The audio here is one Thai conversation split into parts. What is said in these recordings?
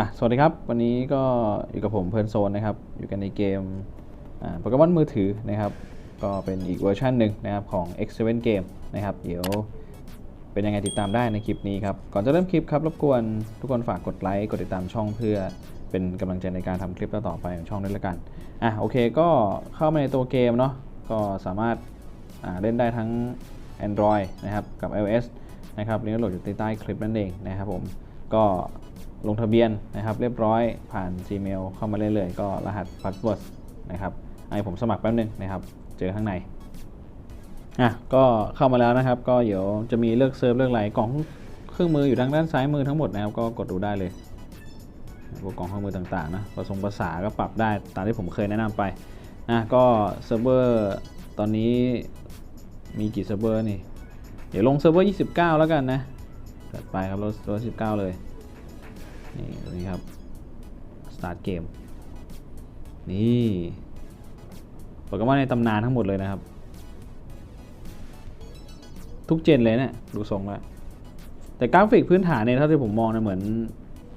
มาสวัสดีครับ วันนี้ก็อยู่กับผมเพลิร์นโซนนะครับ อยู่กันในเกมโปเกมอนมือถือนะครับ ก็เป็นอีกเวอร์ชันหนึ่งนะครับของ X7 Game นะครับ เดี๋ยวเป็นยังไงติดตามได้ในคลิปนี้ครับ ก่อนจะเริ่มคลิปครับ รบกวนทุกคนฝากกดไลค์ กดติดตามช่องเพื่อเป็นกำลังใจในการทำคลิปต่อๆไปของช่องด้วยละกัน อะโอเคก็เข้ามาในตัวเกมเนาะ ก็สามารถอ่าเล่นได้ทั้ง Android นะครับกับ iOS นะครับลิงก์โหลดอยู่ใต้คลิปนั่นเองนะครับผม ก็ ลงทะเบียนนะครับ เรียบร้อยผ่าน Gmail เข้ามาเรื่อยๆก็รหัส password นะครับไอ้ผมสมัครแป๊บนึงนะครับ เจอข้างในอะก็เข้ามาแล้วนะครับ ก็เดี๋ยวจะมีเลือกเซิร์ฟเลือกอะไรกล่องเครื่องมืออยู่ทางด้านซ้ายมือทั้งหมดนะครับ ก็กดดูได้เลยพวกกล่องเครื่องมือต่างๆนะผสมภาษาก็ปรับได้ตามที่ผมเคยแนะนำไปอะก็เซิร์ฟเวอร์ตอนนี้มีกี่เซิร์ฟเวอร์นี่ เดี๋ยวลงเซิร์ฟเวอร์ 29 แล้วกันนะจัดไปครับรถรถ19 เลย นี่ตรงนี้ครับ start game นี่โปเกมอนในตำนานทั้งหมดเลยนะครับ ทุกเจนเลยเนี่ยดูทรงแล้วแต่กราฟิกพื้นฐานเนี่ยเท่าที่ผมมองเนี่ยเหมือน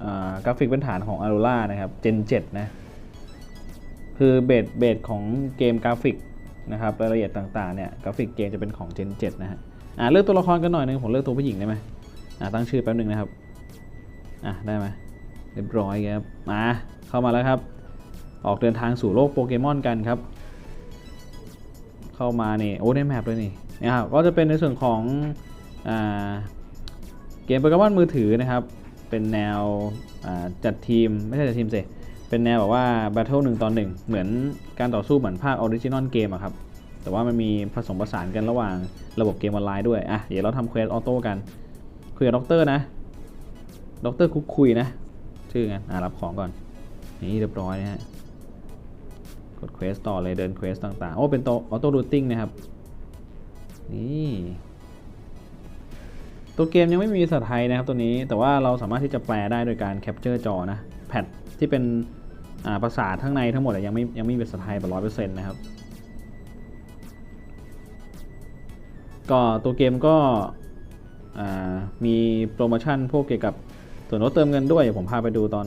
อกราฟิกพื้นฐานของ a r o r a นะครับ Gen 7นะคือเบสเบสของเกมกราฟิกนะครับรายละเอียดต่างๆเนี่ยกราฟิกเกมจะเป็นของ Gen 7 นะฮะอ่าเลือกตัวละครกันหน่อยหนึงผมเลือกตัวผู้หญิงได้ไหมอ่าตั้งชื่อแป๊บหนึงนะครับอะได้ไหม เรียบร้อยครับ มา เข้ามาแล้วครับ ออกเดินทางสู่โลกโปเกมอนกันครับ เข้ามานี่ โอ้ได้แมปเลยนี่นะครับก็จะเป็นในส่วนของอเกมโปเกมอนมือถือนะครับ เป็นแนวจัดทีม ไม่ใช่จัดทีมสิเป็นแนวแบบว่าแบทเทิลหนึ่งตอหนึ่งเหมือนการต่อสู้เหมือนภาคออริจินอลเกมอะครับ แต่ว่ามันมีผสมผสานกันระหว่างระบบเกมออนไลน์ด้วย อะ เดี๋ยวเราทำเควสออโต้กัน คุยกับด็อกเตอร์นะด็อกเตอร์คุกคุยนะ ชื่อไงอะรับของก่อน นี่เรียบร้อยนะฮะ กดเควสต่อเลยเดินเควสต่างๆ โอ้ เป็นตัวออโต้รูทติ้งนะครับ นี่ตัวเกมยังไม่มีภาษาไทยนะครับตัวนี้ แต่ว่าเราสามารถที่จะแปลได้โดยการแคปเจอร์จอนะ แพทที่เป็นภาษาข้งในทั้งหมดยังไม่ยังไม่มีภาษาไทยแบบร้อยเปอร์เซ็นต์นะครับ ก็ตัวเกมก็มีโปรโมชั่นพวกเกี่ยวกับ ส่วนลดเติมเงินด้วยเดี๋ยวผมพาไปดูตอน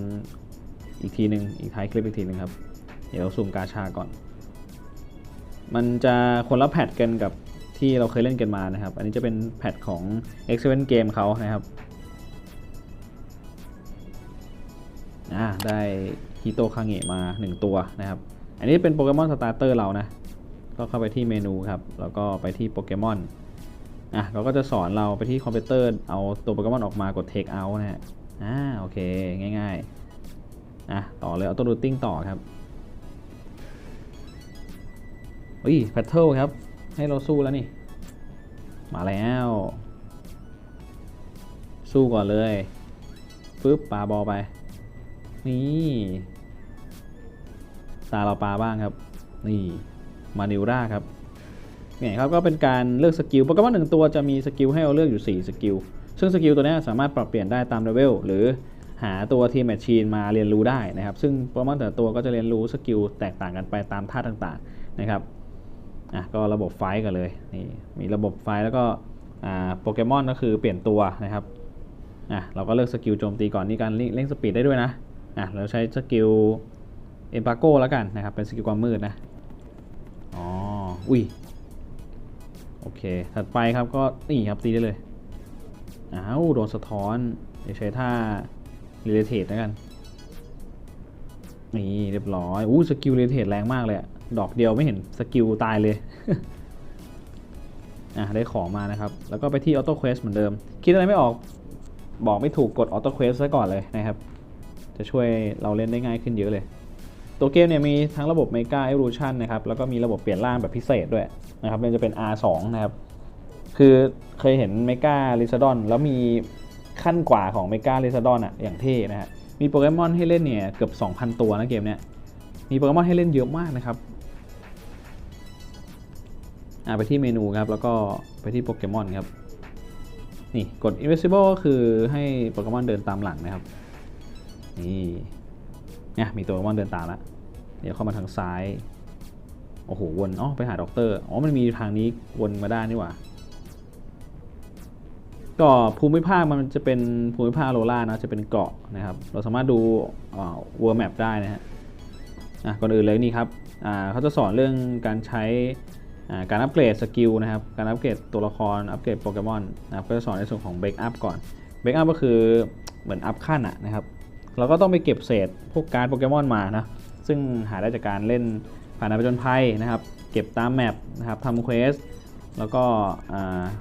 อีกทีหนึ่งอีกท้ายคลิปอีกทีหนึ่งครับ เดี๋ยวเราซูมกาชาก่อน มันจะคนละแพทกันกับที่เราเคยเล่นกันมานะครับ อันนี้จะเป็นแพทของ X7 Game เขานะครับอ่าได้ฮิโตคาเงะมา 1 ตัวนะครับ อันนี้เป็นโปเกมอนสตาร์เตอร์เรานะ ก็เข้าไปที่เมนูครับ แล้วก็ไปที่โปเกมอนอะเราก็จะสอนเราไปที่คอมพิวเตอร์เอาตัวโปเกมอนออกมากด Take out นะฮะ อ่าโอเคง่ายๆอะต่อเลย Auto Routing ต่อครับอุ้ยแพทเทิลครับ ให้เราสู้แล้วนี่ มาแล้ว สู้ก่อนเลยปึ๊บปาบอลไป นี่ตาเราปาบ้างครับ นี่มานิวราครับเนี่ยครับก็เป็นการเลือกสกิลโปเกมอนหนึ่งตัวจะมีสกิลให้เราเลือกอยู่ 4 สกิล ซึ่งสกิลตัวนี้สามารถปรับเปลี่ยนได้ตามเลเวลหรือหาตัวทีมแมชชีนมาเรียนรู้ได้นะครับ ซึ่งโปเกมนแต่ตัวก็จะเรียนรู้สกิลแตกต่างกันไปตามท่าต่างๆนะครับอะก็ระบบไฟท์กันเลยนี่มีระบบไฟท์แล้วก็อ่าโปเกมอนก็คือเปลี่ยนตัวนะครับอะเราก็เลือกสกิลโจมตีก่อนนี่การเร่งสปีดได้ด้วยนะอะเราใช้สกิลเอ็มปาโก้แล้วกันนะครับเป็นสกิลความมืดนะอ๋ออุ้ยโอเค ถัดไปครับก็นี่ครับตีได้เลย อ้าวโดนสะท้อนเดี๋ยวใช้ท่า r e l a t e แล้วกัน นี่เรียบร้อย อู้สกิลเรเทดแรงมากเลยอะดอกเดียวไม่เห็นสกิลตายเลย อะได้ของมานะครับ แล้วก็ไปที่ออโต้เควสเหมือนเดิม คิดอะไรไม่ออกบอกไม่ถูกกดออโต้เควสซะก่อนเลยนะครับ จะช่วยเราเล่นได้ง่ายขึ้นเยอะเลย ตัวเกมเนี่ยมีทั้งระบบ Mega Evolution นะครับ แล้วก็มีระบบเปลี่ยนร่างแบบพิเศษด้วยนะครับมันจะเป็น R2 นะครับ คือเคยเห็น Mega l i z a r d o n แล้วมีขั้นกว่าของ Mega l i z a r d o n อะอย่างเท่นะฮะ มีโปเกมอนให้เล่นเนี่ยเกือบ 2,000 ตัวนะเกมเนี้ย มีโปเกมอนให้เล่นเยอะมากนะครับอ่าไปที่เมนูครับ แล้วก็ไปที่โปเกมอนครับ นี่กด invisible ก็คือให้โปเกมอนเดินตามหลังนะครับ นี่เนี่ยมีตัวโปเกมอนเดินตามแล้ว เดี๋ยวเข้ามาทางซ้าย โอ้โห วนอ๋อไปหาด็อกเตอร์ อ๋อ มันมีทางนี้วนมาได้นี่หว่า ก็ภูมิภาคมันจะเป็นภูมิภาคโรล่านะจะเป็นเกาะนะครับ เราสามารถดูเวอร์แมปได้นะฮะก่อนอื่นเลยนี่ครับเขาจะสอนเรื่องการใช้การอัปเกรดสกิลนะครับ การอัปเกรดตัวละคร อัปเกรดโปเกมอนนะครับ ก็จะสอนในส่วนของเบรกอัพก่อน เบรกอัพก็คือเหมือนอัพขั้นอะนะครับ เราก็ต้องไปเก็บเศษพวกการโปเกมอนมานะ ซึ่งหาได้จากการเล่นผ่านการผจญภัยนะครับ เก็บตามแมปนะครับทำเควส แล้วก็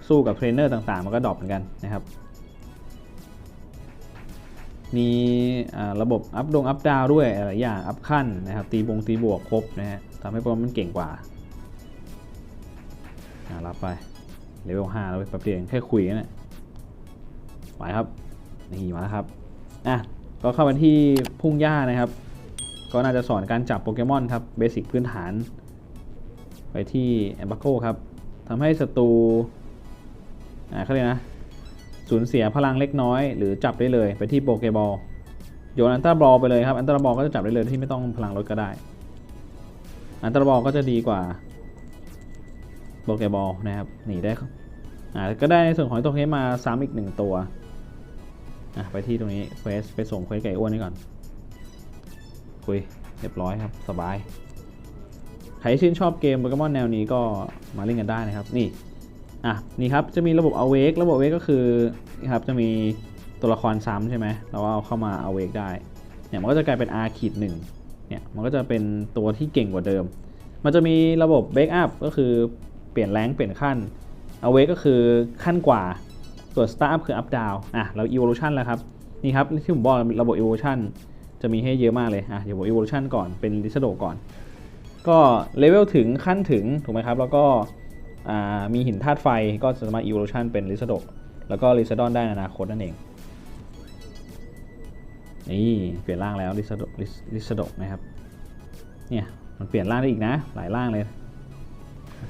สู้กับเทรนเนอร์ต่างๆ มันก็ดรอปเหมือนกันนะครับ มีระบบอัพดงอัพดาวด้วยหลายอย่างอัพขั้นนะครับ ตีบงตีบวกครบนะฮะทำให้โปรมันเก่งกว่าารับไปเลเวล5แล้วเว้ยแป๊บเดียวเองแค่คุยกันนะไปครับนี่มาแล้วครับอะก็เข้ามาที่พุ่งหญ้านะครับ ก็น่าจะสอนการจับโปเกมอนครับเบสิกพื้นฐาน ไปที่แอมบาโกครับ ทำให้ศัตรูอ่าเขาเรียกนะสูญเสียพลังเล็กน้อย หรือจับได้เลยไปที่โปเกบอลโยนอันตราบอลไปเลยครับ อันตราบอลก็จะจับได้เลยที่ไม่ต้องพลังลดก็ได้ อันตราบอลก็จะดีกว่าโปเกบอลนะครับหนีได้ครับอ่าก็ได้ในส่วนของตัวเคสมาซ้ำอีกหนึ่งตัวอะไปที่ตรงนี้เควสไปส่งเควสไก่อ้วนนี่ก่อนคุยเรียบร้อยครับสบาย รที่ชื่นชอบเกมโปเกมอนแนวนี้ก็มาเล่นกันได้นะครับนี่อะนี่ครับจะมีระบบ awake ระบบ awake ก็คือนี่ครับจะมีตัวละครซ้ำใช่ไหมเราก็เอาเข้ามา awake ได้เนี่ยมันก็จะกลายเป็น r ขีดหนึ่งเนี่ยมันก็จะเป็นตัวที่เก่งกว่าเดิม มันจะมีระบบ break up ก็คือเปลี่ยนแรงเปลี่ยนขั้น awake ก็คือขั้นกว่าส่วน start up คือ up down อะเรา evolution แล้วครับนี่ครับที่ผมบอกระบบ evolution จะมีให้เยอะมากเลยอะเดี๋ยวผม evolution ก่อนเป็น l i s t o ก่อน ก็เลเวลถึงขั้นถึงถูกไหมครับ แล้วก็มีหินธาตุไฟก็สามารถ evolution เป็น l i s t o แล้วก็ l i s t o ได้ในอนาคตนั่นเอง นี่เปลี่ยนร่างแล้ว l i s t o l i s t o นะครับ เนี่ยมันเปลี่ยนร่างได้อีกนะ หลายร่างเลย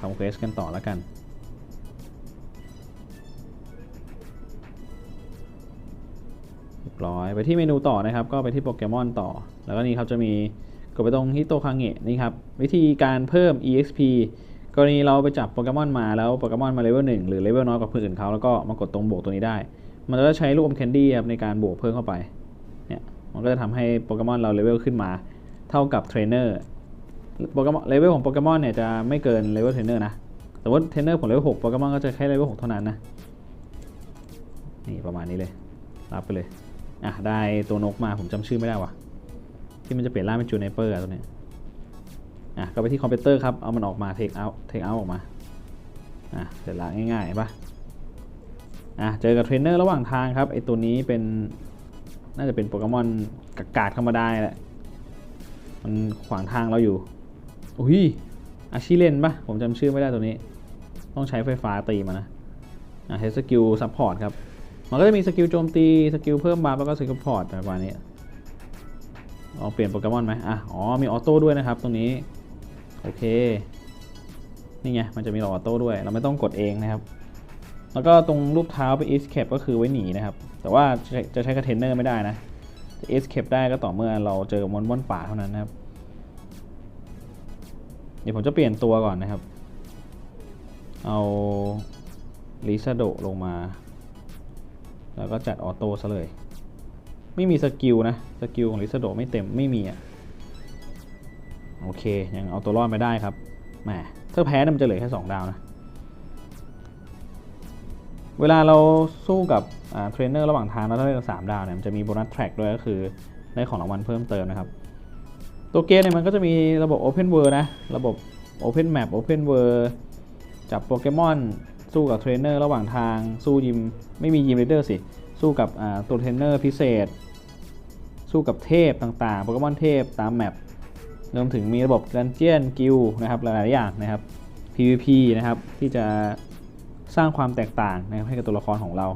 ทำเควสกันต่อแล้วกันเรียบร้อยไปที่เมนูต่อนะครับ ก็ไปที่โปเกมอนต่อ แล้วก็นี่ครับจะมี กดไปตรงฮิโตคังเงะนี่ครับ วิธีการเพิ่ม exp กรณีเราไปจับโปเกมอนมาแล้วโปเกมอนมาเลเวลหนึ่งหรือเลเวลน้อยกว่าคนอื่นเขาแล้วก็มากดตรงบวกตัวนี้ได้ มันจะใช้ลูกอมแคนดี้ครับในการบวกเพิ่มเข้าไปเนี่ยมันก็จะทำให้โปเกมอนเราเลเวลขึ้นมา เท่ากับเทรนเนอร์โปเกมอนเลเวลของโปเกมอนเนี่ยจะไม่เกินเลเวลเทรนเนอร์นะแต่ว่าเทรนเนอร์ผมเลเวลหกโปเกมอนก็จะแค่เลเวลหกเท่านั้นนะนี่ประมาณนี้เลยรับไปเลยอะได้ตัวนกมาผมจำชื่อไม่ได้ว่ะ ที่มันจะเปลี่ยนร่างเป็นจูเนเปอร์ตัวนี้อะก็ไปที่คอมพิวเตอร์ครับ เอามันออกมาเทคเอาเทคเอาออกมาอะเสร็จละง่ายๆเห็นปะอะเจอกับเทรนเนอร์ระหว่างทางครับไอตัวนี้เป็นน่าจะเป็นโปเกมอนกากาดธรรมดาแหละมันขวางทางเราอยู่อุ้ยอาชิเลนปะผมจำชื่อไม่ได้ตัวนี้ ต้องใช้ไฟฟ้าตีมานะอะใช้สกิลซัพพอร์ตครับมันก็จะมีสกิลโจมตีสกิลเพิ่มบัฟแล้วก็สกิลพอร์ตประมาณนี้ ลองเปลี่ยนโปเกมอนไหมอะอ๋อมีออโต้ด้วยนะครับตรงนี้ โอเค นี่ไง มันจะมีออโต้ด้วย เราไม่ต้องกดเองนะครับ แล้วก็ตรงรูปเท้าเป็น escape ก็คือไว้หนีนะครับ แต่ว่าจะจะใช้กับเทนเนอร์ไม่ได้นะจะ escape ได้ก็ต่อเมื่อเราเจอกับมอนบอนป่าเท่านั้นนะครับ เดี๋ยวผมจะเปลี่ยนตัวก่อนนะครับ เอาลิซาโดลงมา แล้วก็จัดออโต้ซะเลย ไม่มีสกิลนะ สกิลของลิซาโดไม่เต็มไม่มีอะ โอเค ยังเอาตัวรอดไม่ได้ครับแหมถ้าแพ้เนี่ยมันจะเหลือแค่2ดาวนะ เวลาเราสู้กับเทรนเนอร์ระหว่างทางแล้วถ้าได้สามดาวเนี่ยมันจะมีโบนัสแทร็กด้วยก็คือได้ของรางวัลเพิ่มเติมนะครับ ตัวเกมเนี่ยมันก็จะมีระบบ Open World นะ ระบบ Open Map Open World จับโปเกมอนสู้กับเทรนเนอร์ระหว่างทางสู้ยิมไม่มียิมเรเดอร์สิ สู้กับตัวเทรนเนอร์พิเศษ สู้กับเทพต่างๆโปเกมอนเทพตามแมปรวมถึงมีระบบดันเจียนกิลนะครับหลายๆอย่างนะครับ PVP นะครับที่จะสร้างความแตกต่างนะครับให้กับตัวละครของเรา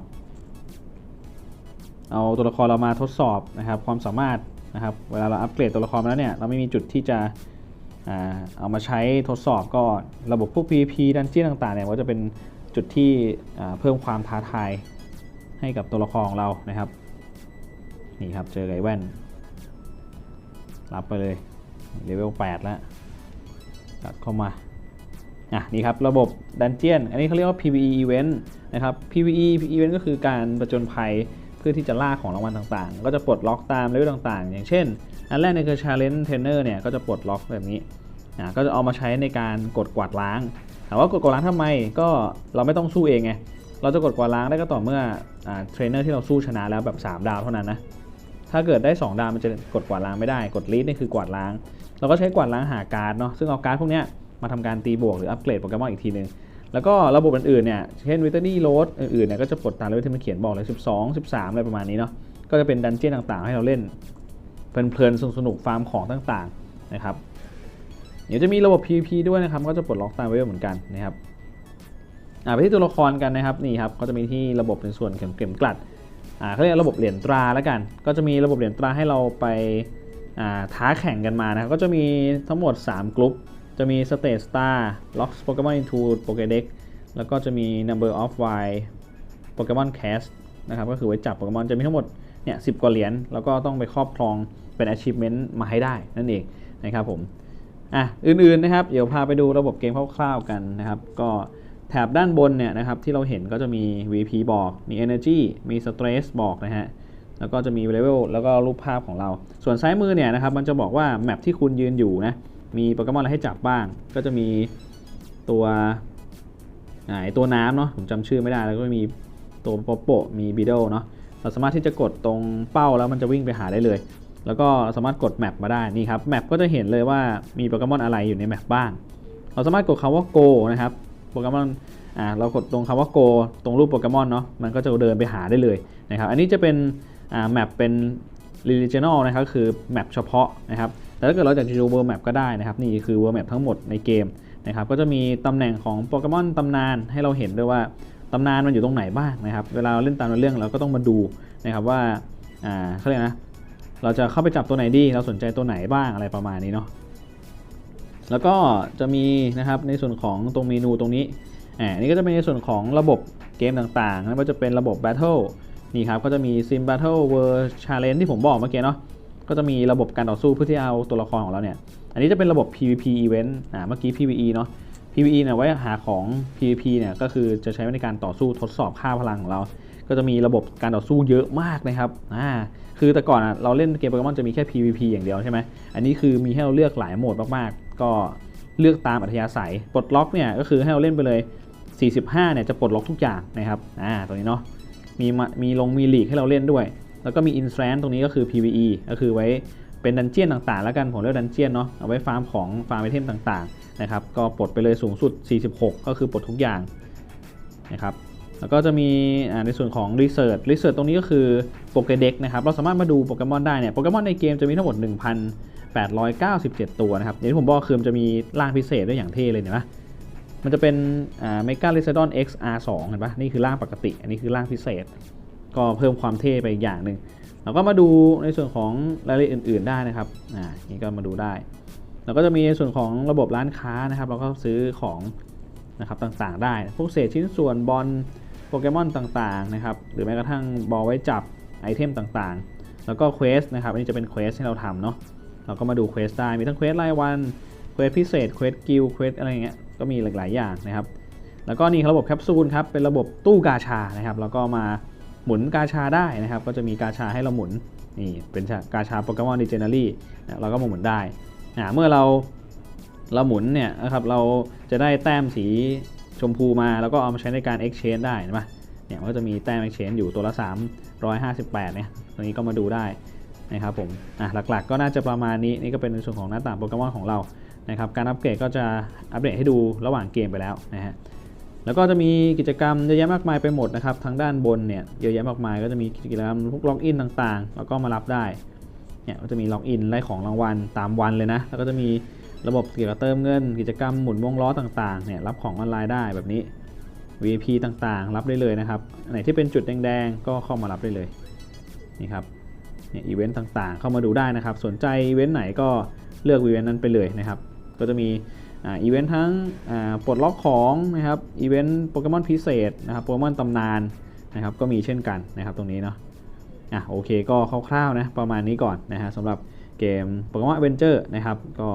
เอาตัวละครเรามาทดสอบนะครับความสามารถนะครับเวลาเราอัปเกรดตัวละครมาแล้วเนี่ยเราไม่มีจุดที่จะเอามาใช้ทดสอบก็ระบบพวก PVP ดันเจียนต่างๆเนี่ยก็จะเป็นจุดที่เพิ่มความท้าทายให้กับตัวละครของเรานะครับ นี่ครับเจอไก่แว่น รับไปเลยเลเวล8แล้วตัดเข้ามาอะนี่ครับระบบดันเจียนอันนี้เขาเรียกว่า PVE event นะครับ PVE event ก็คือการประจนภัยเพื่อที่จะล่าของรางวัลต่างๆ ก็จะปลดล็อกตามเลเวลต่างๆ อย่างเช่น อันแรกเนี่ยคือ challenge trainer เนี่ยก็จะปลดล็อกแบบนี้อ่าก็จะเอามาใช้ในการกดกวาดล้างถามว่ากดกวาดล้างทำไมก็เราไม่ต้องสู้เองไงเราจะกดกวาดล้างได้ก็ต่อเมื่ออเทรนเนอร์ที่เราสู้ชนะแล้วแบบ 3 ดาวเท่านั้นนะ ถ้าเกิดได้ 2 ดาวมันจะกดกวาดล้างไม่ได้ กดลีดนี่คือกวาดล้าง เราก็ใช้กวาดล้างหาการ์ดเนาะ ซึ่งเอาการ์ดพวกนี้มาทำการตีบวกหรืออัปเกรดโปเกมอนอีกทีนึง แล้วก็ระบบอื่นๆเนี่ย เช่นวิตานี่โรดอื่นๆเนี่ยก็จะปลดตามเลเวลที่มันเขียนบอกเลย 12 13 อะไรประมาณนี้เนาะ ก็จะเป็นดันเจี้ยนต่างๆ ให้เราเล่นเพลินๆสนุกๆฟาร์มของต่างๆนะครับ เดี๋ยวจะมีระบบ PVP ด้วยนะครับ ก็จะปลดล็อกตามเลเวลเหมือนกันนะครับอ่าไปที่ตัวละครกันนะครับนี่ครับก็จะมีที่ระบบในส่วนเข็มเข็มกลัด เขาเรียกระบบเหรียญตราแล้วกัน ก็จะมีระบบเหรียญตราให้เราไปอ่าท้าแข่งกันมานะครับก็จะมีทั้งหมด 3 กลุ่มจะมี Stage Star Lock Pokemon into Pokédex แล้วก็จะมี Number of Wild Pokemon Cast นะครับก็คือไว้จับโปเกมอนจะมีทั้งหมดเนี่ยสิกว่าเหรียญแล้วก็ต้องไปครอบครองเป็น achievement มาให้ได้นั่นเองนะครับผมอะอื่นๆนะครับ เดี๋ยวพาไปดูระบบเกมคร่าวๆกันนะครับ ก็ แถบด้านบนเนี่ยนะครับที่เราเห็นก็จะมี VP บอกมี Energy มี Stress บอกนะฮะแล้วก็จะมี Level แล้วก็รูปภาพของเรา ส่วนซ้ายมือเนี่ยนะครับมันจะบอกว่าแมปที่คุณยืนอยู่นะมีโปเกมอนอะไรให้จับบ้าง ก็จะมีตัวไอตัวน้ำเนาะผมจำชื่อไม่ได้แล้วก็มีตัวโปโปมีบีโดเนาะเราสามารถที่จะกดตรงเป้าแล้วมันจะวิ่งไปหาได้เลย แล้วก็สามารถกดแมปมาได้นี่ครับแมปก็จะเห็นเลยว่ามีโปเกมอนอะไรอยู่ในแมปบ้าง เราสามารถกดคำว่า go นะครับ โปเกมอนอ่าเรากดตรงคำว่า go ตรงรูปโปเกมอนเนาะมันก็จะเดินไปหาได้เลยนะครับอันนี้จะเป็นอ่าแมปเป็น regional นะครับคือแมปเฉพาะนะครับแต่ถ้าเกิดเราอยากจะดู world map ก็ได้นะครับนี่คือ world map ทั้งหมดในเกมนะครับก็จะมีตำแหน่งของโปเกมอนตำนานให้เราเห็นด้วยว่าตำนานมันอยู่ตรงไหนบ้างนะครับเวลาเราเล่นตามเรื่องเราก็ต้องมาดูนะครับว่าอ่าเขาเรียกนะเราจะเข้าไปจับตัวไหนดี เราสนใจตัวไหนบ้างอะไรประมาณนี้เนาะ แล้วก็จะมีนะครับในส่วนของตรงเมนูตรงนี้อ่านี่ก็จะเป็นในส่วนของระบบเกมต่างๆไม่ว่าจะเป็นระบบ Battle นี่ครับก็จะมี Sim Battle World Challenge ที่ผมบอกเมื่อกี้เนาะก็จะมีระบบการต่อสู้เพื่อที่เอาตัวละครของเราเนี่ย อันนี้จะเป็นระบบ PVP Event อ่าเมื่อกี้ PVE เนาะ PVE เนี่ยไว้หาของ PVP เนี่ยก็คือจะใช้ในการต่อสู้ทดสอบค่าพลังของเรา ก็จะมีระบบการต่อสู้เยอะมากนะครับอ่าคือแต่ก่อนอะเราเล่นเกมโปเกมอนจะมีแค่ PVP อย่างเดียวใช่ไหมอันนี้คือมีให้เราเลือกหลายโหมดมากๆ ก็เลือกตามอัธยาศัยปลดล็อกเนี่ยก็คือให้เราเล่นไปเลย 45เนี่ยจะปลดล็อกทุกอย่างนะครับอ่าตรงนี้เนาะมีมีลงมีลีกให้เราเล่นด้วย แล้วก็มีอิน a n ตนตรงนี้ก็คือ PVE ก็คือไว้เป็นดันเจียนต่างๆ แล้วกันผมเรียกดันเจียนเนาะเอาไว้ฟาร์มของฟาร์มไอเทมต่างๆนะครับก็ปลดไปเลยสูงสุด 46 ก็คือปลดทุกอย่างนะครับแล้วก็จะมีในส่วนของ Research Research ตรงนี้ก็คือโปเกเด็กนะครับเราสามารถมาดูโปเกมอนได้เนี่ยโปเกมอนในเกมจะมีทั้งหมด 897 ตัวนะครับอย่างที่ผมบอกคือมันจะมีร่างพิเศษด้วยอย่างเท่เลยเห็นไหมมันจะเป็นเมกาเลิซดอน XR2 เห็นปะนี่คือร่างปกติ อันนี้คือร่างพิเศษ ก็เพิ่มความเท่ไปอีกอย่างหนึ่งเราก็มาดูในส่วนของรายละเอียดอื่น ๆได้นะครับอ่านี่ก็มาดูได้แล้วก็จะมีในส่วนของระบบร้านค้านะครับ เราก็ซื้อของนะครับต่างๆ ได้ พวกเศษชิ้นส่วนบอลโปเกมอนต่างๆนะครับ หรือแม้กระทั่งบอลไว้จับไอเทมต่างๆ แล้วก็เควสนะครับ อันนี้จะเป็นเควสที่เราทำเนาะ เราก็มาดูเควสได้มีทั้งเควสรายวันเควสพิเศษเควสกิลเควสอะไรเงี้ยก็มีหลายๆอย่างนะครับ แล้วก็นี่ระบบแคปซูลครับเป็นระบบตู้กาชานะครับแล้วก็มาหมุนกาชาได้นะครับ ก็จะมีกาชาให้เราหมุนนี่เป็นกาชาโปเกมอนดิเจนารี่เราก็มาหมุนได้เมื่อเราเราหมุนเนี่ยนะครับเราจะได้แต้มสีชมพูมาแล้วก็เอามาใช้ในการ exchange ได้นะเนี่ยมันก็จะมีแต้ม exchange อยู่ตัวละ 358เนี่ยตรงนี้ก็มาดูได้ นะครับผมอะหลักๆ ก็น่าจะประมาณนี้นี่ก็เป็นในส่วนของหน้าต่างโปเกมอนของเรานะครับการอัปเกรดก็จะอัปเดตให้ดูระหว่างเกมไปแล้วนะฮะแล้วก็จะมีกิจกรรมเยอะแยะมากมายไปหมดนะครับทางด้านบนเนี่ยเยอะแยะมากมายก็จะมีกิจกรรมพวกล็อกอินต่างๆ แล้วก็มารับได้เนี่ยก็จะมีล็อกอินไล่ของรางวัลตามวันเลยนะแล้วก็จะมีระบบเกี่ยวกับเติมเงิน กิจกรรมหมุนวงล้อต่างๆเนี่ยรับของออนไลน์ได้แบบนี้ VIP ต่างๆ รับได้เลยนะครับไหนที่เป็นจุดแดงๆ ก็เข้ามารับได้เลยนี่ครับ เนี่ยอีเวนต์ต่างๆ เข้ามาดูได้นะครับ สนใจอีเวนต์ไหนก็เลือกอีเวนต์นั้นไปเลยนะครับ ก็จะมีอีเวนต์ทั้งปลดล็อกของนะครับอีเวนต์โปเกมอนพิเศษนะครับโปเกมอนตำนานนะครับก็มีเช่นกันนะครับตรงนี้เนาะอะโอเคก็คร่าวๆนะประมาณนี้ก่อนนะฮะสำหรับเกมโปเกมอนอเวนเจอร์นะครับก็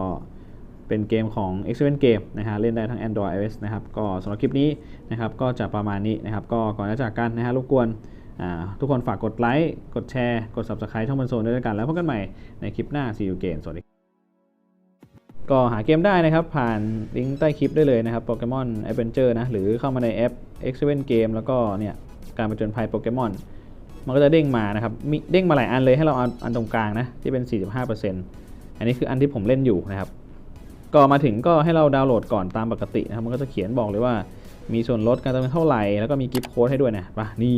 เป็นเกมของ x 7 Game นะฮะเล่นได้ทั้ง Android iOS นะครับก็สำหรับคลิปนี้นะครับก็จะประมาณนี้นะครับก็ก่อนจะจากกันนะฮะรบกวน ทุกคนฝากกดไลค์กดแชร์ กด Subscribe ช่องบันโซนด้วยกันแล้วพบกันใหม่ในคลิปหน้า See you again สวัสดีก็หาเกมได้นะครับผ่านลิงก์ใต้คลิปได้เลยนะครับโปเกมอนแอดเวนเจอร์นะหรือเข้ามาในแอป X7 Game แล้วก็เนี่ยการประจนภัยโปเกมอนมันก็จะเด้งมานะครับมีเด้งมาหลายอันเลยให้เราเอาอันตรงกลางนะที่เป็น 45%อันนี้คืออันที่ผมเล่นอยู่นะครับก็มาถึงก็ให้เราดาวน์โหลดก่อนตามปกตินะครับมันก็จะเขียนบอกเลยว่ามีส่วนลดการเติมเท่าไหร่แล้วก็มีกิฟต์โค้ดให้ด้วยนะป่ะนี่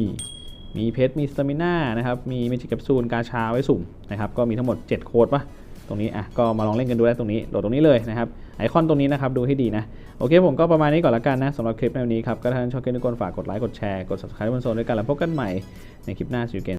มีเพชรมีสตามิน่านะครับมีเมจิกแคปซูลกาชาไว้สุ่มนะครับก็มีทั้งหมด 7 โค้ดป่ะตรงนี้อะก็มาลองเล่นกันดูได้ตรงนี้โหลดตรงนี้เลยนะครับไอคอนตรงนี้นะครับดูให้ดีนะโอเคผมก็ประมาณนี้ก่อนละกันนะสำหรับคลิปในวันนี้ครับก็ถ้าท่านชอบคลิปนี้กดฝากกดไลค์กดแชร์กด subscribe บนโซนด้วยกันแล้วพบกันใหม่ในคลิปหน้าสิวเกม